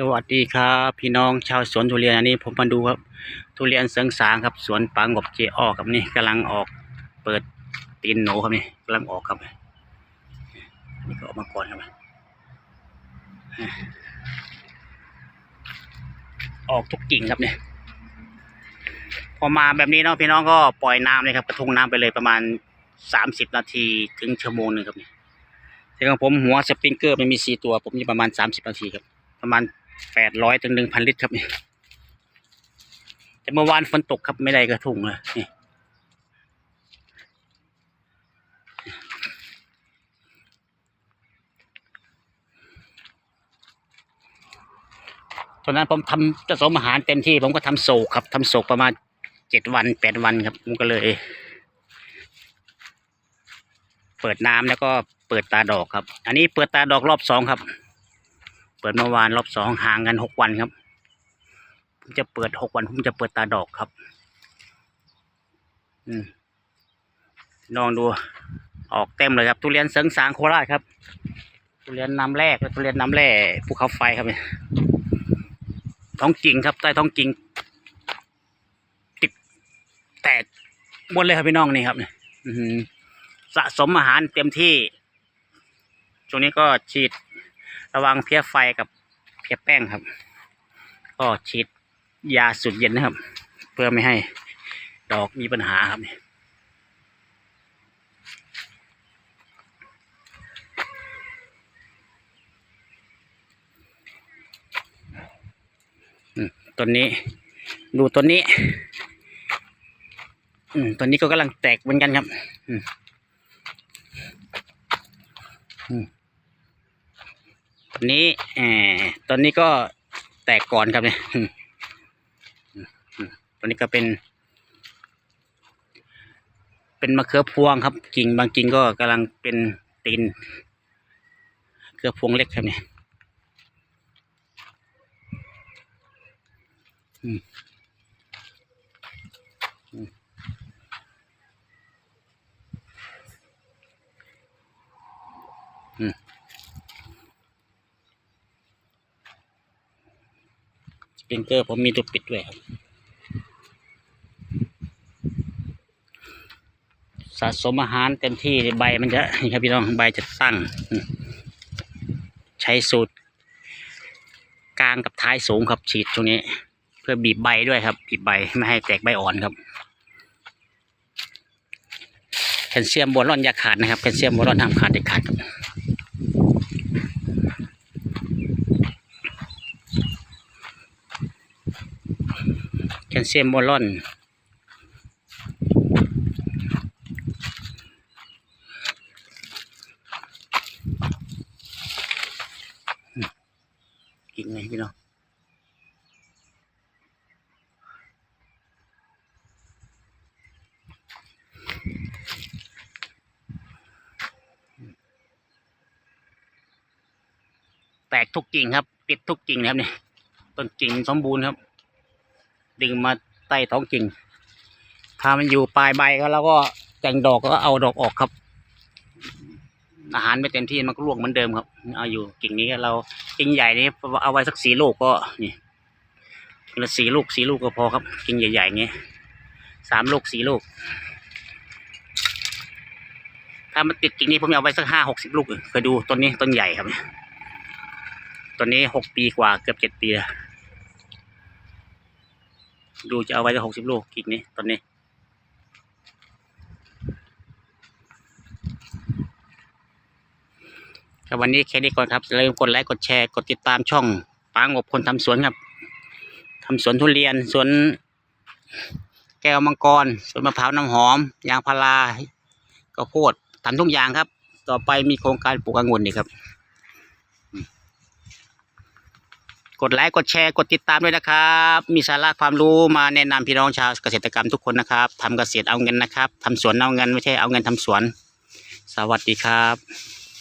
สวัสดีครับ พี่น้องชาวสวนทุเรียนอันนี้ผมมาดูครับทุเรียนเสริงสางครับ สวนปางกบเจอ้อครับนี่กำลังออกเปิดตีนโหนครับนี่กำลังออกครับนี่ก็ออกมาก่อนครับออกทุกกิ่งครับเนี่ยพอมาแบบนี้เนาะพี่น้องก็ปล่อยน้ำเลยครับกระทุงน้ำไปเลยประมาณสามสิบนาทีถึงชั่วโมงหนึ่งครับเนี่ยแต่ของผมหัวสปริงเกอร์มันมีสี่ตัว ผมจะประมาณสามสิบนาทีครับประมาณ แปดร้อยถึงหนึ่งพันลิตรครับนี่แต่เมื่อวานฝนตกครับไม่ได้กระทุงเลยนี่ตอนนั้นผมทำผสมอาหารเต็มที่ ผมก็ทำโศกครับทำโศกประมาณเจ็ดวันแปดวันครับผมก็เลย เปิดน้ำแล้วก็เปิดตาดอกครับ อันนี้เปิดตาดอกรอบสองครับ เปิดเมื่อวานรอบสองห่างกันหกวันครับ ผมจะเปิดหกวันผมจะเปิดตาดอกครับ อืมลองดู ออกเต็มเลยครับทุเรียนเสิงสางโคราชครับทุเรียนน้ำแร่และทุเรียนน้ำแร่ภูเขาไฟครับเนี่ยท้องกิ่งครับใต้ท้องกิ่งติดแตกหมดเลยครับพี่น้องนี่ครับเนี่ยสะสมอาหารเต็มที่ช่วงนี้ก็ฉีด ระวังเพี้ยไฟกับเพี้ยแป้งครับ ก็ฉีดยาสูตรเย็นนะครับ เพื่อไม่ให้ดอกมีปัญหาครับนี่อืมต้นนี้ดูต้นนี้ อืมต้นนี้ก็กำลังแตกเหมือนกันครับ อืมอืม อนนี้แอตอนนี้ก็แตกก่อนครับเนี่ยตอนนี้ก็เป็น เป็นมะเขือพวงครับกิ่งบางกิ่งก็กำลังเป็นตีนเขือพวงเล็กครับเนี่ยอืมอืมอืม ส ปริงเกอร์ผมมีตัวปิดด้วยครับ สะสมอาหารเต็มที่ใบมันจะนี่ครับพี่น้องใบจะตั้ง ใช้สูตร กลางกับท้ายสูงครับฉีดตรงนี้ เพื่อบีบใบด้วยครับ บีบใบไม่ให้แตกใบอ่อนครับแคลเซียมโบรอนอย่าขาดนะครับแคลเซียมโบรอนห้ามขาดเด็ดขาดครับ แคล เซียมโบรอน กิ่งไงพี่น้องแตกทุกกิ่งครับ ติดทุกกิ่งนะครับเนี่ยต้นกิ่งสมบูรณ์ครับ ดึงมาใต้ท้องกิ่ง ถ้ามันอยู่ปลายใบก็แล้วก็แต่งดอกก็เอาดอกออกครับ อาหารไม่เต็มที่มันก็ร่วงเหมือนเดิมครับ เอาอยู่กิ่งนี้เรากิ่งใหญ่นี้เอาไว้สักสี่ลูกก็นี่กิ่งละสี่ลูกสี่ลูกก็พอครับ กิ่งใหญ่ๆงี้สามลูกสี่ลูก ถ้ามันติดกิ่งนี้ผมเอาไว้สักห้าหกสิบลูกเคยดูต้นนี้ต้นใหญ่ครับต้นนี้หกปีกว่าเกือบเจ็ดปีแล้ว ดูจะเอาไว้จะหกสิบลูกกิ่งนี้ต้นนี้ครับวันนี้แค่นี้ก่อนครับอย่าลืมกดไลค์กดแชร์กดติดตามช่องปางบคนทำสวนครับทำสวนทุเรียนสวนแก้วมังกรสวนมะพร้าวน้ำหอม ยางพาราก็โพดทำทุกอย่างครับ ต่อไปมีโครงการปลูกองุ่นนี่ครับอืม กดไลค์กดแชร์กดติดตามด้วยนะครับ มีสาระความรู้มาแนะนำพี่น้องชาวเกษตรกรรมทุกคนนะครับทำเกษตรเอาเงินนะครับทำสวนเอาเงินไม่ใช่เอาเงินทำสวน สวัสดีครับ